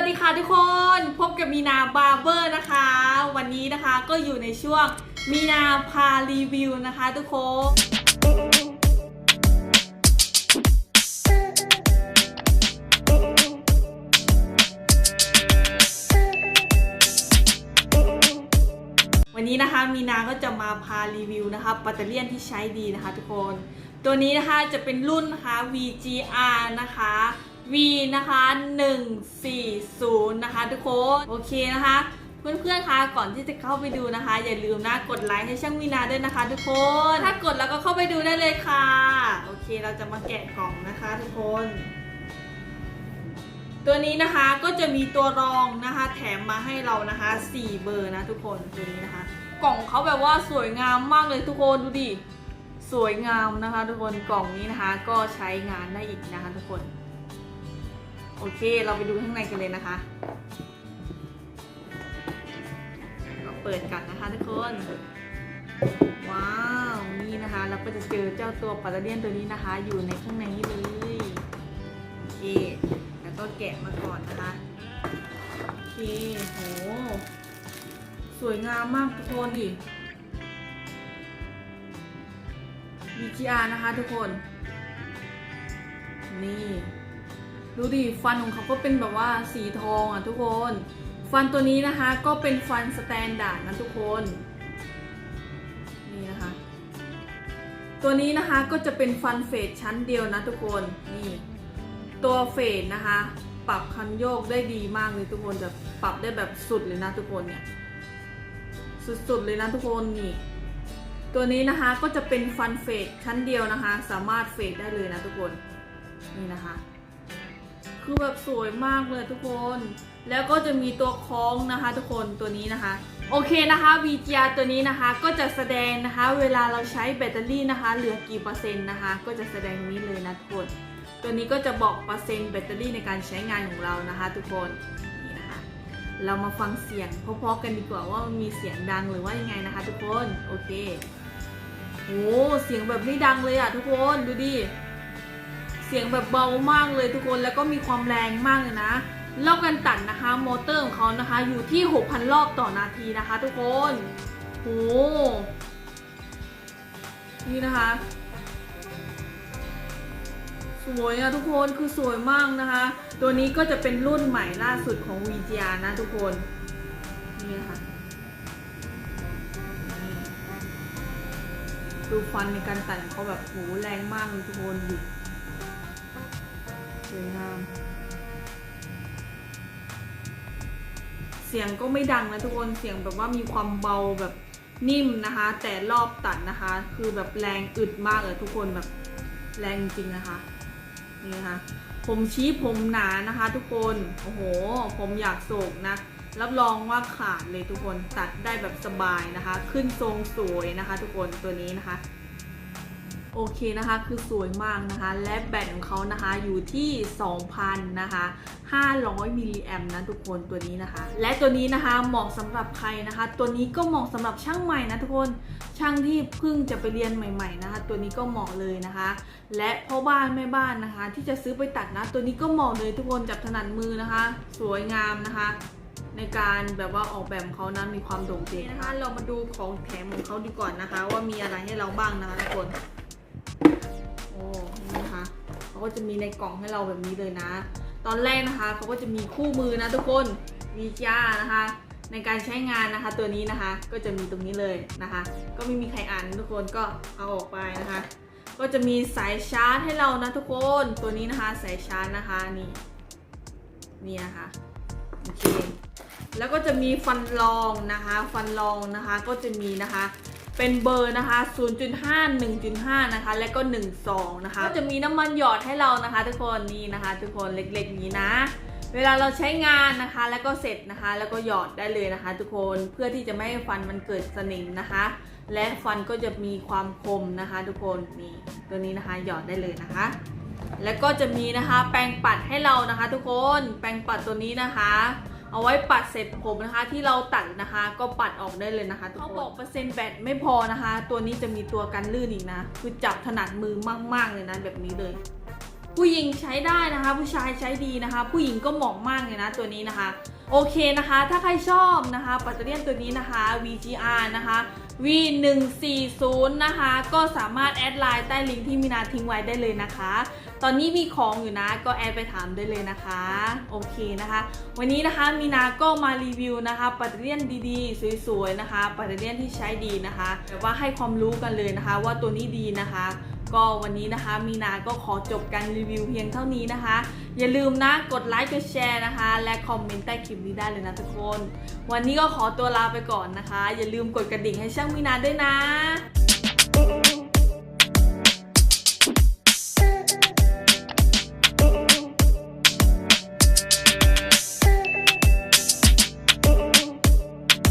วัสดีค่ะทุกคนพบกับมีนาบาร์เบอร์นะคะ วันนี้นะคะก็อยู่ในช่วงมีนาพารีวิวนะคะทุกคนวันนี้นะคะมีนาก็จะมาพารีวิวนะคะปัตเตอร์เลียนที่ใช้ดีนะคะทุกคน ตัวนี้นะคะจะเป็นรุ่นนะคะ VGR นะคะ V นะคะ 140 นะคะทุกคน โอเคนะคะ เพื่อนๆคะก่อนที่จะเข้าไปดูนะคะ อย่าลืมนะกดไลค์ให้ช่างมีนาด้วยนะคะทุกคน ถ้ากดแล้วก็เข้าไปดูได้เลยค่ะ โอเคเราจะมาแกะกล่องนะคะทุกคน ตัวนี้นะคะก็จะมีตัวรองนะคะ แถมมาให้เรานะคะ 4 เบอร์นะทุกคนตัวนี้นะคะ กล่องเขาแบบว่าสวยงามมากเลยทุกคนดูดิสวยงามนะคะ ทุกคนกล่องนี้นะคะก็ใช้งานได้อีกนะคะทุกคน โอเค เราไปดูข้างในกันเลยนะคะก็เปิดกันนะคะทุกคน ว้าว นี่นะคะ เราก็จะเจอเจ้าตัวปัตเตอร์เลียนตัวนี้นะคะ อยู่ในข้างในนี้เลย โอเค แล้วก็แกะมาก่อนนะคะ โอเค โห สวยงามมากทุกคนดิ VGR นะคะทุกคน นี่ ดูดิฟันของเขาก็เป็นแบบว่าสีทองอะทุกคน ฟันตัวนี้นะคะก็เป็นฟันสแตนดาร์ดนะทุกคนนี่นะคะตัวนี้นะคะก็จะเป็นฟันเฟดชั้นเดียวนะทุกคนนี่ตัวเฟดนะคะ ปรับคันโยกได้ดีมากเลยทุกคนแบบปรับได้แบบสุดเลยนะทุกคนเนี่ยสุดๆเลยนะทุกคนนี่ตัวนี้นะคะก็จะเป็นฟันเฟดชั้นเดียวนะคะ สามารถเฟดได้เลยนะทุกคนนี่นะคะ คือแบบสวยมากเลยทุกคน แล้วก็จะมีตัวคล้องนะคะทุกคนตัวนี้นะคะ โอเคนะคะ VGR ตัวนี้นะคะก็จะแสดงนะคะ เวลาเราใช้แบตเตอรี่นะคะ เหลือกี่เปอร์เซ็นต์นะคะ ก็จะแสดงนี้เลยนะทุกคน ตัวนี้ก็จะบอกเปอร์เซ็นต์แบตเตอรี่ในการใช้งานของเรานะคะ ทุกคนนี่นะคะ เรามาฟังเสียงเพราะๆกันดีกว่าว่ามันมีเสียงดังหรือว่ายังไงนะคะ ทุกคนโอเคโอ้เสียงแบบไม่ดังเลยอะทุกคนดูดิ เสียงแบบเบามากเลยทุกคนแล้วก็มีความแรงมากเลยนะรอบการตัดนะคะมอเตอร์ของเขานะคะอยู่ที่ 6,000 รอบต่อนาทีนะคะ ทุกคนโอ้นี่นะคะ สวยอะทุกคนคือสวยมากนะคะ ตัวนี้ก็จะเป็นรุ่นใหม่ล่าสุดของ VGR นะทุกคน นี่นะคะดูฟันในการตัดเขาแบบโหแรงมากเลยทุกคนดิ สวยงาม เสียงก็ไม่ดังนะทุกคน เสียงแบบว่ามีความเบาแบบนิ่มนะคะ แต่รอบตัดนะคะ คือแบบแรงอึดมากเลยทุกคนแบบแรงจริงนะคะ นี่นะคะ ผมชี้ผมหนานะคะ ทุกคน โอ้โห ผมอยากโศกนะ รับรองว่าขาดเลยทุกคน ตัดได้แบบสบายนะคะ ขึ้นทรงสวยนะคะ ทุกคนตัวนี้นะคะ โอเคนะคะคือสวยมากนะคะ และแบตของเขานะคะอยู่ที่ 2,000นะคะ500มิลลิแอมนะทุกคนตัวนี้นะคะ และตัวนี้นะคะเหมาะสำหรับใครนะคะ ตัวนี้ก็เหมาะสำหรับช่างใหม่นะทุกคนช่างที่เพิ่งจะไปเรียนใหม่ๆนะคะ ตัวนี้ก็เหมาะเลยนะคะ และพ่อบ้านแม่บ้านนะคะ ที่จะซื้อไปตัดนะ ตัวนี้ก็เหมาะเลยทุกคนจับถนัดมือนะคะ สวยงามนะคะในการแบบว่าออกแบบของเขานะมีความโด่งดังนะคะ เรามาดูของแถมของเขาดีก่อนนะคะ ว่ามีอะไรให้เราบ้างนะคะทุกคน นี่นะคะเขาก็จะมีในกล่องให้เราแบบนี้เลยนะ ตอนแรกนะคะเขาก็จะมีคู่มือนะทุกคนวีจ้านะคะ ในการใช้งานนะคะตัวนี้นะคะก็จะมีตรงนี้เลยนะคะ ก็ไม่มีใครอ่านทุกคนก็เอาออกไปนะคะ ก็จะมีสายชาร์จให้เรานะทุกคนตัวนี้นะคะสายชาร์จนะคะนี่นี่นะคะโอเคแล้วก็จะมีฟันรองนะคะ ฟันรองนะคะก็จะมีนะคะ เป็นเบอร์นะคะ 0.5 1.5 นะคะ และก็12นะคะ ก็จะมีน้ำมันหยอดให้เรานะคะ ทุกคนนี่นะคะ ทุกคนเล็กๆนี้นะ เวลาเราใช้งานนะคะ แล้วก็เสร็จนะคะ แล้วก็หยอดได้เลยนะคะ ทุกคนเพื่อที่จะไม่ให้ฟันมันเกิดสนิมนะคะ และฟันก็จะมีความคมนะคะ ทุกคนนี่ตัวนี้นะคะหยอดได้เลยนะคะ แล้วก็จะมีนะคะ แปรงปัดให้เรานะคะ ทุกคนแปรงปัดตัวนี้นะคะ เอาไว้ปัดเสร็จผมนะคะ ที่เราตัดนะคะ ก็ปัดออกได้เลยนะคะทุกคนเขาบอกเปอร์เซ็นต์แบตไม่พอนะคะ ตัวนี้จะมีตัวกันลื่นอีกนะ คือจับถนัดมือมาก ๆ เลยนะแบบนี้เลย ผู้หญิงใช้ได้นะคะ ผู้ชายใช้ดีนะคะ ผู้หญิงก็เหมาะมากเลยนะตัวนี้นะคะ โอเคนะคะ ถ้าใครชอบนะคะปัตเตอร์เลียนตัวนี้นะคะ VGR นะคะ V140 นะคะ ก็สามารถแอดไลน์ใต้ลิงก์ที่มีนาทิ้งไว้ได้เลยนะคะ ตอนนี้มีของอยู่นะก็แอดไปถามได้เลยนะคะ โอเคนะคะ วันนี้นะคะมีนาก็มารีวิวนะคะปัตเตอร์เลียนดีๆ สวยๆนะคะปัตเตอร์เลียนที่ใช้ดีนะคะแบบว่าให้ความรู้กันเลยนะคะ ว่าตัวนี้ดีนะคะ ก็วันนี้นะคะ มีนาก็ขอจบการรีวิวเพียงเท่านี้นะคะ อย่าลืมนะกดไลค์กดแชร์นะคะ และคอมเมนต์ใต้คลิปนี้ได้เลยนะทุกคน วันนี้ก็ขอตัวลาไปก่อนนะคะ อย่าลืมกดกระดิ่งให้ช่างมีนาด้วยนะ